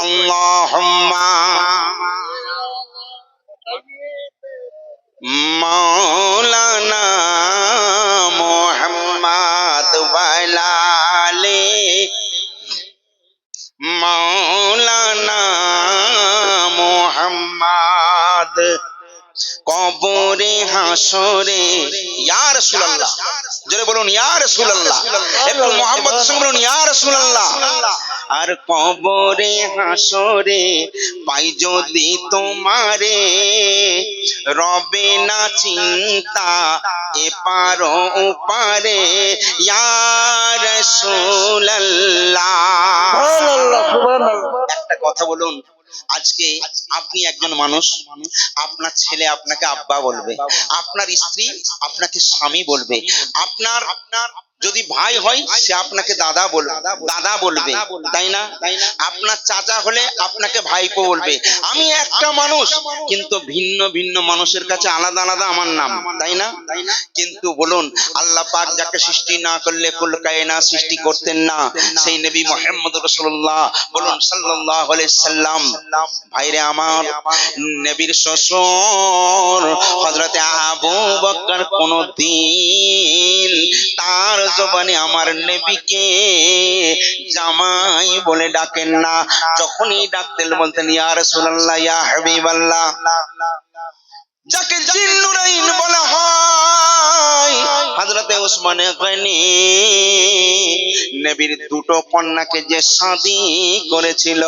আল্লাহুম্মা মাওলানা মুহাম্মদ ওয়ালালে মাওলানা মুহাম্মদ কবরে হাসরে ইয়া রাসূলুল্লাহ। জোরে বলুন, ইয়া রাসূলুল্লাহ। একটু মোহাম্মদ বলুন, ইয়া রাসূলুল্লাহ। আর কবরে হাসরে পাই যদি তোমারে। রবে না চিন্তা এপার ওপারে রাসূলুল্লাহ। সুবহানাল্লাহ সুবহানাল্লাহ। একটা কথা বলুন আজকে আপনি একজন মানুষ আপনার ছেলে আপনাকে আব্বা বলবে আপনার স্ত্রী আপনাকে স্বামী বলবে আপনার আপনার যদি ভাই হয়, সে আপনাকে দাদা বলবে। দাদা বলবে, তাই না? আপনার চাচা হলে আপনাকে ভাইপো বলবে। আমি একটা মানুষ, কিন্তু ভিন্ন ভিন্ন মানুষের কাছে আলাদা আলাদা আমার নাম, তাই না? কিন্তু বলুন, আল্লাহ পাক যাকে সৃষ্টি না করলে কুল কায়না সৃষ্টি করতেন না। সেই নবী মোহাম্মদ রাসূলুল্লাহ, বলুন, সাল্লাল্লাহু আলাইহি সাল্লাম, ভাইরে আমার, নবীর শ্বশুর হযরতে আবু বকর কোনদিন তার জবানে আমার নবীকে জামাই বলে ডাকেন না। যখনই ডাকতেন বলতেন, ইয়া রাসূলুল্লাহ, ইয়া হাবিবাল্লাহ। যাকে জিন্নুরাইন বলা হয় হযরতে ওসমানে গনি নবীর দুটো কন্যাকে যে শাদি করেছিল,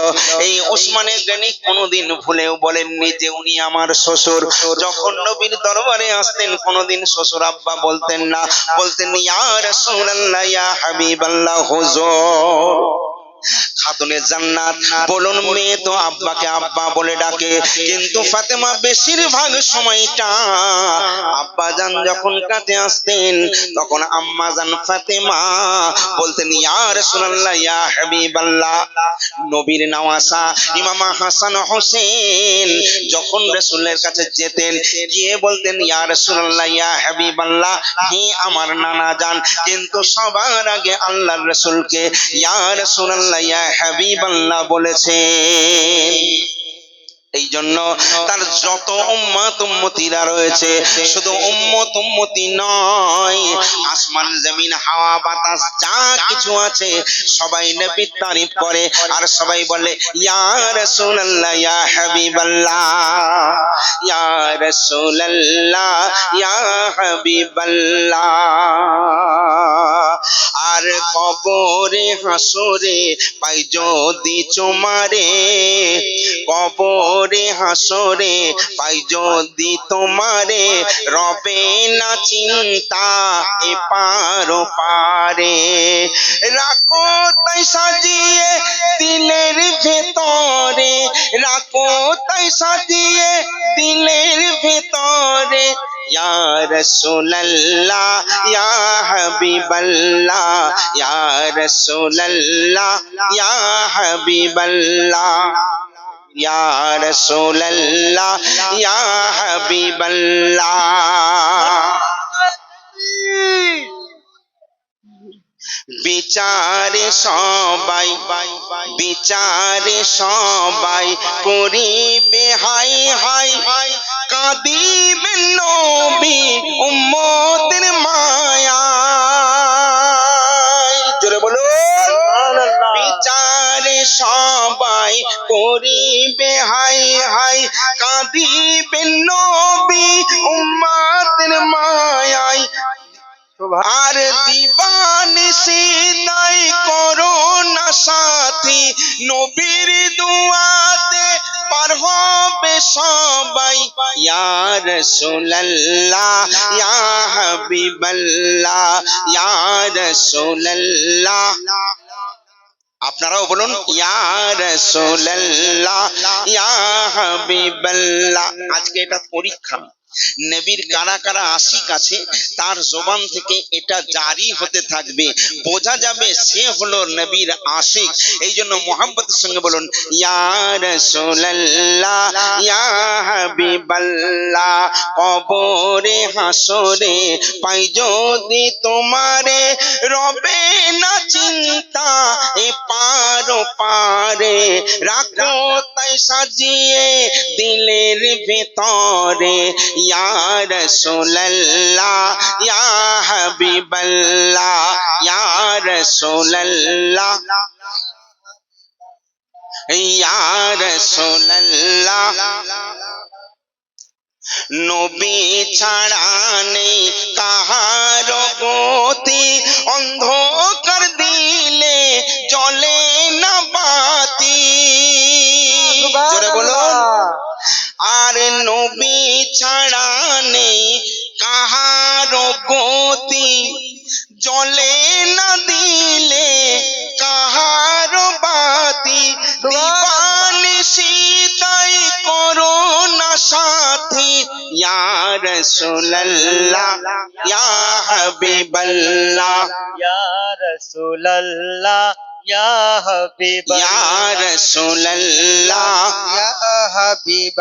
এই ওসমানে গনি কোনোদিন ভুলেও বলেননি যে উনি আমার শ্বশুর। যখন নবীর দরবারে আসতেন, কোনোদিন শ্বশুর আব্বা বলতেন না, বলতেন, ইয়া রাসূলুল্লাহ, ইয়া হাবিবাল্লাহ, হুজুর। খাতুনে জান্নাত। বলুন, মেয়ে তো আব্বাকে আব্বা বলে ডাকে, কিন্তু ফাতেমা বেশিরভাগ সময়টা আব্বা জান যখন কাছে আসতেন, তখন আম্মা জান ফাতেমা বলতেন, ইয়া রাসূলুল্লাহ, ইয়া হাবিবাল্লাহ। নবীর নওয়াসা ইমামা হাসান হোসেন যখন রাসূলের কাছে যেতেন, গিয়ে বলতেন, ইয়া রাসূলুল্লাহ, ইয়া হাবিবাল্লাহ, হে আমার নানা জান কিন্তু সবার আগে আল্লাহর রাসূলকে, ইয়া রাসূলুল্লাহ ইয়া হাবিবাল্লাহ বলেছেন এই জন্য তার যত উম্মত উম্মতিরা রয়েছে শুধু উম্মত উম্মতি নয় আসমান জমিন, হাওয়া, বাতাস, যা কিছু আছে, সবাই নবীর তারিফ করে আর সবাই বলে, ইয়া রাসূলুল্লাহ, ইয়া হাবিবাল্লাহ, ইয়া রাসূলুল্লাহ, ইয়া হাবিবাল্লাহ। আর কবরে হাসরে পাই যদি চোমারে কবরে হাসরে পাই যদি তোমারে, রবে না চিন্তা এপার পারে। রাখো তাই সাজিয়ে দিলের ভেতরে। রাখো তাই সাজিয়ে দিলের ভেতরে। ইয়া রাসূলুল্লাহ, ইয়া হাবিবাল্লাহ, ইয়া রাসূলুল্লাহ, ইয়া হাবিবাল্লাহ। ইয়া রাসূলুল্লাহ, ইয়া হাবিবাল্লাহ। বিচারে সবাই বিচারে সবাই করিবে হাই হাই কাঁদিবে নবী উম্মতের মায়া জোরে সুবহানাল্লাহ। বিচারে সবাই করিবে হাই হাই কাঁদিবে নবী উম্মতের মায়ায়। আর দিবান সিদাই করো না সাথী, নবীর দুয়াতে পার হবে সবাই। ইয়া রাসূলুল্লাহ, ইয়া হাবিবাল্লাহ, ইয়া রাসূলুল্লাহ। আপনারাও বলুন, ইয়া রাসূলুল্লাহ, ইয়া হাবিবাল্লাহ। আজকে এটা পরীক্ষা। নবীর কারা কারা আশিক আছে, তার জবান থেকে এটা জারি হতে থাকবে। বোঝা যাবে সে হলো নবীর আশিক। এই জন্য মোহাম্মতের সঙ্গে বলুন, ইয়া রাসূলুল্লাহ, ইয়া হাবিবাল্লাহ, কবরে হাসরে পাই যদি তোমারে রবে চিন্তা এ পারো পারে রাখো তাই সাজিয়ে দিলের ভেতরে ইয়া রাসূলুল্লাহ ইয়া হাবিবাল্লাহ ইয়া রাসূলুল্লাহ ইয়া রাসূলুল্লাহ নবী ছাড়া নেই কাহার গতি অন্ধকার নবী ছাড়া নেই কাহার গতি? জলে না দিলে কাহার বাতি? দিবানি সীতাই করো না সাথী। ইয়া রাসূলুল্লাহ ইয়া হাবিবাল্লাহ। ইয়া রাসূলুল্লাহ ইয়া হাবিবাল্লাহ। ইয়া রাসূলুল্লাহ। ইয়া হাবিবা